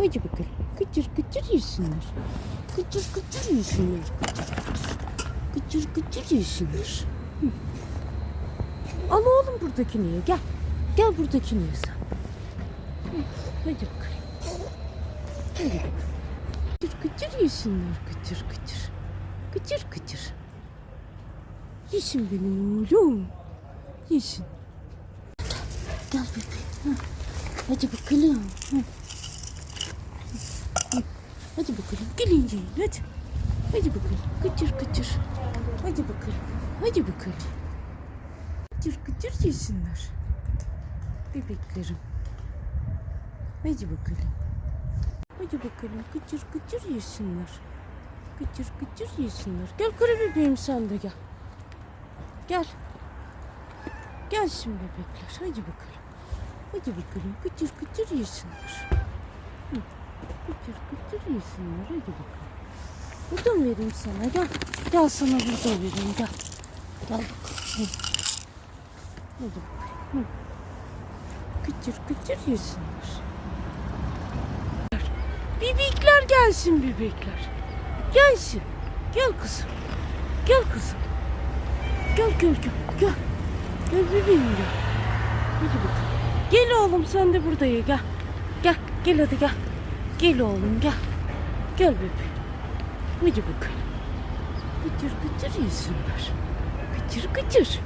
Hadi bakalım. Kıçır kıçır yesinler. Kıçır kıçır yesinler. Kıçır kıçır, yesinler. Al oğlum buradakini ye. Gel. Gel buradakini ye sen. Hı, Hadi bakalım. Hadi bakalım. Kıçır kıçır yesinler. Kıçır kıçır. Kıçır kıçır. Yesin benim oğlum. Yesin. Gel bebeğim. Hadi bakalım. Hı. Hadi bakalım. Gelin yiyin hadi. Hadi bakalım. Kıçır kıçır. Hadi bakalım. Hadi bakalım. Kıçır kıçır yesinler. Bebeklerim. Hadi bakalım. Hadi bakalım. Kıçır kıçır yesinler. Kıçır kıçır yesinler. Gel kuru bebeğim sen de gel. Gel. Gel şimdi bebekler. Hadi bakalım. Hadi bakalım. Kıçır kıçır yesinler. Hı. Kıçır kıçır yesinler. Hadi bakalım. Buradan vereyim sana. Gel. Gel sana burada vereyim. Gel. Gel bakalım. Hadi bakalım. Kıçır kıçır yesinler. Bebekler gelsin bebekler. Gelsin. Gel kızım. Gel kızım. Gel gel gel. Gel. Gel bebeğim gel. Hadi bakalım. Gel oğlum sen de burada ye gel. Gel gel hadi gel. Gel oğlum gel. Gel bebeğim. Hadi bakalım. Kıçır kıçır yesinler. Kıçır kıçır.